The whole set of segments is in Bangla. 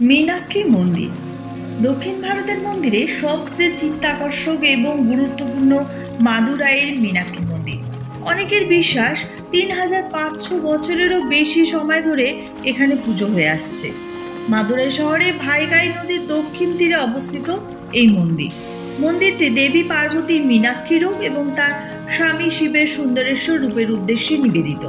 মীনাক্ষী মন্দির। দক্ষিণ ভারতের মন্দিরে সবচেয়ে চিত্তাকর্ষক এবং গুরুত্বপূর্ণ মাদুরাইয়ের মীনাক্ষী মন্দির। অনেকের বিশ্বাস তিন হাজার পাঁচশো বছরেরও বেশি সময় ধরে এখানে পুজো হয়ে আসছে। মাদুরাই শহরে ভাইগাই নদীর দক্ষিণ তীরে অবস্থিত এই মন্দির। মন্দিরটি দেবী পার্বতীর মীনাক্ষী রূপ এবং তার স্বামী শিবের সুন্দরেশ্বর রূপের উদ্দেশ্যে নিবেদিত।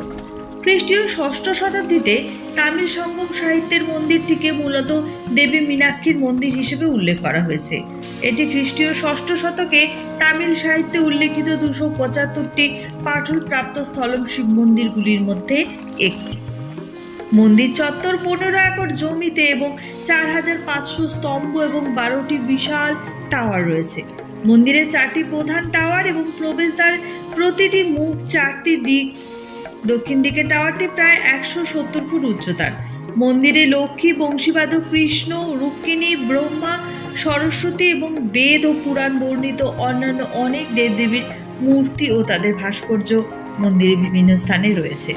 খ্রিস্টীয় ষষ্ঠ শতাব্দীতে তামিল সঙ্গম সাহিত্যের মন্দিরটিকে মূলত দেবী মীনাক্ষীর মন্দির হিসেবে উল্লেখ করা হয়েছে। এটি খ্রিস্টীয় ষষ্ঠ শতকে তামিল সাহিত্যে উল্লেখিত দুশো পঁচাত্তরটি পাঠল প্রাপ্ত স্থলম শিব মন্দিরগুলির মধ্যে একটি। মন্দির চত্বর পনেরো একর জমিতে এবং চার হাজার পাঁচশো স্তম্ভ এবং বারোটি বিশাল টাওয়ার রয়েছে। মন্দিরের চারটি প্রধান টাওয়ার এবং প্রবেশদ্বার, প্রতিটি মুখ চারটি দিক দক্ষিণ দিকে টাওয়ারটি প্রায় একশো সত্তর ফুট উচ্চতার। মন্দিরে লক্ষ্মী, বংশীবাদক কৃষ্ণ রুক্মিণী ব্রহ্মা, সরস্বতী এবং বেদ ও পুরাণ বর্ণিত অন্যান্য অনেক দেবদেবীর মূর্তি ও তাদের ভাস্কর্য মন্দিরের বিভিন্ন স্থানে রয়েছে।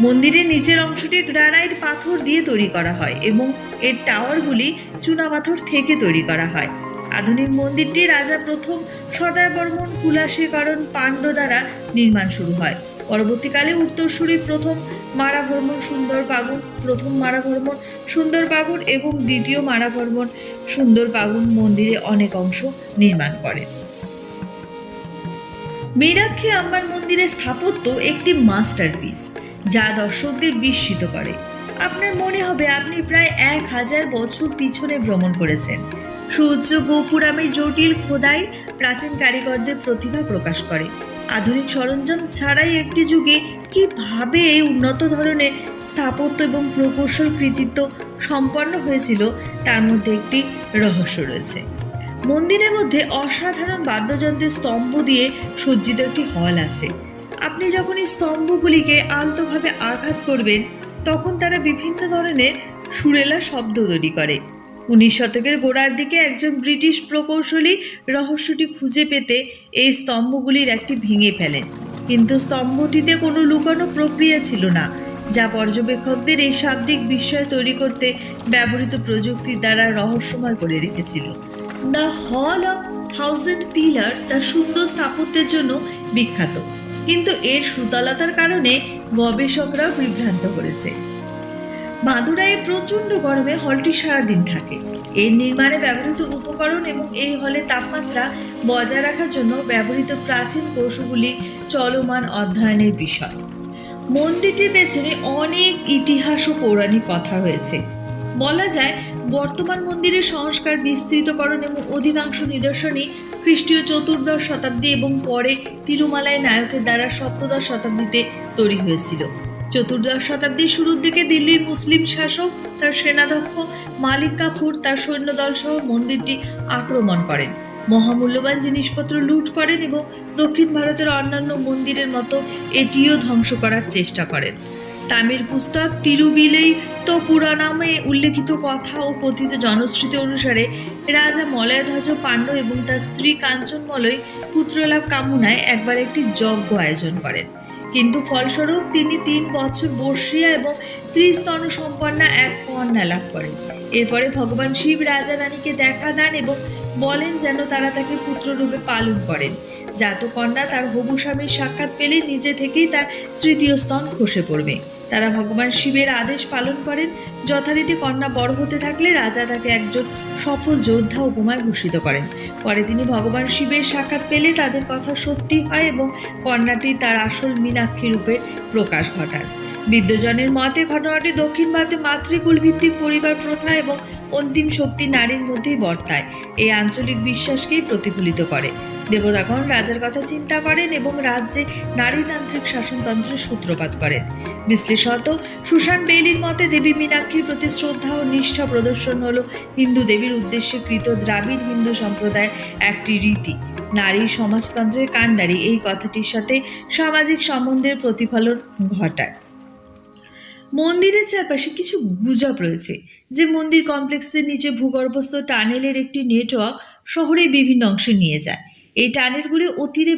মন্দিরের নিচের অংশটি গ্রানাইট পাথর দিয়ে তৈরি করা হয় এবং এর টাওয়ারগুলি চুনাপাথর থেকে তৈরি করা হয়। আধুনিক মন্দিরটি রাজা প্রথম সদয় বর্মন কুলাশেকরণ পাণ্ড দ্বারা নির্মাণ শুরু হয়। পরবর্তীকালে উত্তরসূরি প্রথম মারা ভ্রমণ সুন্দর বাগুন প্রথম মারা ভ্রমণ সুন্দর বাগুন এবং দ্বিতীয় মারা ভ্রমণ সুন্দর বাগুন মন্দিরে অনেক অংশ নির্মাণ করেন মীনাক্ষী আম্বার মন্দিরের স্থাপত্য একটি মাস্টারপিস, যা দর্শকদের বিস্মিত করে। আপনার মনে হবে আপনি প্রায় এক হাজার বছর পিছনে ভ্রমণ করেছেন। সূর্য গোপুরামের জটিল খোদাই প্রাচীন কারিগরদের প্রতিভা প্রকাশ করে। আধুনিক সরঞ্জাম ছাড়াই একটি যুগে কীভাবে এই উন্নত ধরনের স্থাপত্য এবং প্রকৌশল কৃতিত্ব সম্পন্ন হয়েছিল, তার মধ্যে একটি রহস্য রয়েছে। মন্দিরের মধ্যে অসাধারণ বাদ্যযন্ত্রের স্তম্ভ দিয়ে সজ্জিত একটি হল আছে। আপনি যখন এই স্তম্ভগুলিকে আলতোভাবে আঘাত করবেন, তখন তারা বিভিন্ন ধরনের সুরেলা শব্দ তৈরি করে। উনিশ শতকের গোড়ার দিকে একজন ব্রিটিশ প্রকৌশলী রহস্যটি খুঁজে পেতে এই স্তম্ভগুলির একটি ভেঙে ফেলেন। কিন্তু স্তম্ভটিতে কোনো লুকানো প্রক্রিয়া ছিল না, যা পর্যবেক্ষকদের এই শাব্দিক বিস্ময় তৈরি করতে ব্যবহৃত প্রযুক্তির দ্বারা রহস্যময় করে রেখেছিল। The hall of thousand pillar তার সুন্দর স্থাপত্যের জন্য বিখ্যাত, কিন্তু এর সুতলতার কারণে গবেষকরাও বিভ্রান্ত করেছে। মাদুরাইয়ে প্রচণ্ড গরমে হলটি সারাদিন থাকে। এর নির্মাণে ব্যবহৃত উপকরণ এবং এই হলে তাপমাত্রা বজায় রাখার জন্য ব্যবহৃত প্রাচীন কৌশলগুলি চলমান অধ্যয়নের বিষয়। মন্দিরটির পেছনে অনেক ইতিহাস ও পৌরাণিক কথা রয়েছে। বলা যায়, বর্তমান মন্দিরের সংস্কার, বিস্তৃতকরণ এবং অধিকাংশ নিদর্শনই খ্রিস্টীয় চতুর্দশ শতাব্দী এবং পরে তিরুমালায় নায়কের দ্বারা সপ্তদশ শতাব্দীতে তৈরি হয়েছিল। চতুর্দশ শতাব্দীর শুরুর দিকে দিল্লির মুসলিম শাসক, তার সেনাধ্যক্ষ মালিক কাফুর, তার সৈন্যদল সহ মন্দিরটি আক্রমণ করেন। মহামূল্যবান জিনিসপত্র লুট করেন এবং দক্ষিণ ভারতের অন্যান্য মন্দিরের মতো এটিও ধ্বংস করার চেষ্টা করেন। তামিল পুস্তক তিরুবিলেই তো পুরাণামে উল্লেখিত কথা ও কথিত জনশ্রুতি অনুসারে রাজা মলয়ধ্বজ পাণ্ড্য এবং তার স্ত্রী কাঞ্চনমলয় পুত্রলাভ কামনায় একবার একটি যজ্ঞ আয়োজন করেন। কিন্তু ফলস্বরূপ তিনি তিন বছর বর্ষিয়া এবং ত্রিস্তন সম্পন্না এক কন্যা লাভ করেন। এরপরে ভগবান শিব রাজা রানীকে দেখা দেন এবং বলেন যেন তারা তাকে পুত্ররূপে পালন করেন। জাতকন্যা তার হবু স্বামীর সাক্ষাৎ পেলে নিজে থেকেই তার তৃতীয় স্তন খসে পড়বে। তারা ভগবান শিবের আদেশ পালন করেন। যথারীতি কন্যা বড় হতে থাকলে রাজা তাকে একজন সফল যোদ্ধা উপমায় ভূষিত করেন। পরে তিনি ভগবান শিবের সাক্ষাৎ পেলে তাদের কথা সত্যি হয় এবং কন্যাটি তার আসল মীনাক্ষী রূপে প্রকাশ ঘটান বিদ্যজনের মতে ঘটনাটি দক্ষিণ ভারতে মাতৃকুল ভিত্তিক পরিবার প্রথা এবং অন্তিম শক্তি নারীর মধ্যেই বর্তায়। এই আঞ্চলিক বিশ্বাসকেই প্রতিফলিত করে। দেবতাগণ রাজার কথা চিন্তা করেন এবং রাজ্যে নারীতান্ত্রিক শাসনতন্ত্রের সূত্রপাত করেন। বিশ্লেষত, সুশান বেইলির মতে দেবী মীনাক্ষীর প্রতি শ্রদ্ধা ও নিষ্ঠা প্রদর্শন হল হিন্দু দেবীর উদ্দেশ্যে কৃত দ্রাবিড় হিন্দু সম্প্রদায়ের একটি রীতি। নারী সমাজতন্ত্রের কাণ্ডারি এই কথাটির সাথে সামাজিক সম্বন্ধের প্রতিফলন ঘটায়। মন্দিরের চারপাশে কিছু গুজব রয়েছে, যে মন্দির কমপ্লেক্সের নিচে ভূগর্ভস্থ টানেলের একটি নেটওয়ার্ক শহরের বিভিন্ন অংশে নিয়ে যায়। এই টানেলগুলি অতিরে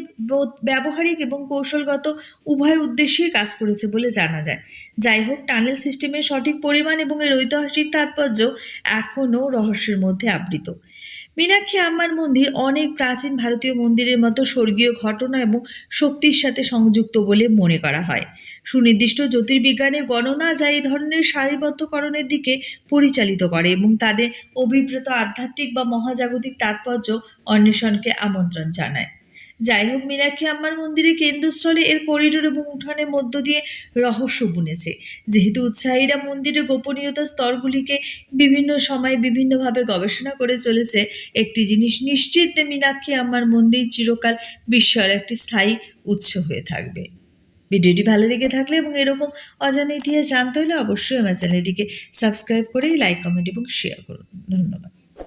ব্যবহারিক এবং কৌশলগত উভয় উদ্দেশ্যেই কাজ করেছে বলে জানা যায়। যাই হোক, টানেল সিস্টেমের সঠিক পরিমাণ এবং এর ঐতিহাসিক তাৎপর্য এখনও রহস্যের মধ্যে আবৃত। মীনাক্ষী আম্মার মন্দির অনেক প্রাচীন ভারতীয় মন্দিরের মতো স্বর্গীয় ঘটনা এবং শক্তির সাথে সংযুক্ত বলে মনে করা হয়। সুনির্দিষ্ট জ্যোতির্বিজ্ঞানের গণনা যা এই ধরনের সারিবদ্ধকরণের দিকে পরিচালিত করে এবং তাদের অভিপ্রেত আধ্যাত্মিক বা মহাজাগতিক তাৎপর্য অন্বেষণকে আমন্ত্রণ জানায়। যাই হোক, মীনাক্ষী আম্মার মন্দিরের কেন্দ্রস্থলে এর করিডোর এবং উঠানের মধ্য দিয়ে রহস্য বুনেছে। যেহেতু উৎসাহীরা মন্দিরের গোপনীয়তা স্তরগুলিকে বিভিন্ন সময়ে বিভিন্নভাবে গবেষণা করে চলেছে, একটি জিনিস নিশ্চিত মীনাক্ষী আম্মার মন্দির চিরকাল বিস্ময়ের একটি স্থায়ী উৎস হয়ে থাকবে। ভিডিওটি ভালো লেগে থাকলে এবং এরকম অজানা ইতিহাস জানতে হলে অবশ্যই আমার চ্যানেলটিকে সাবস্ক্রাইব করে লাইক কমেন্ট এবং শেয়ার করুন। ধন্যবাদ।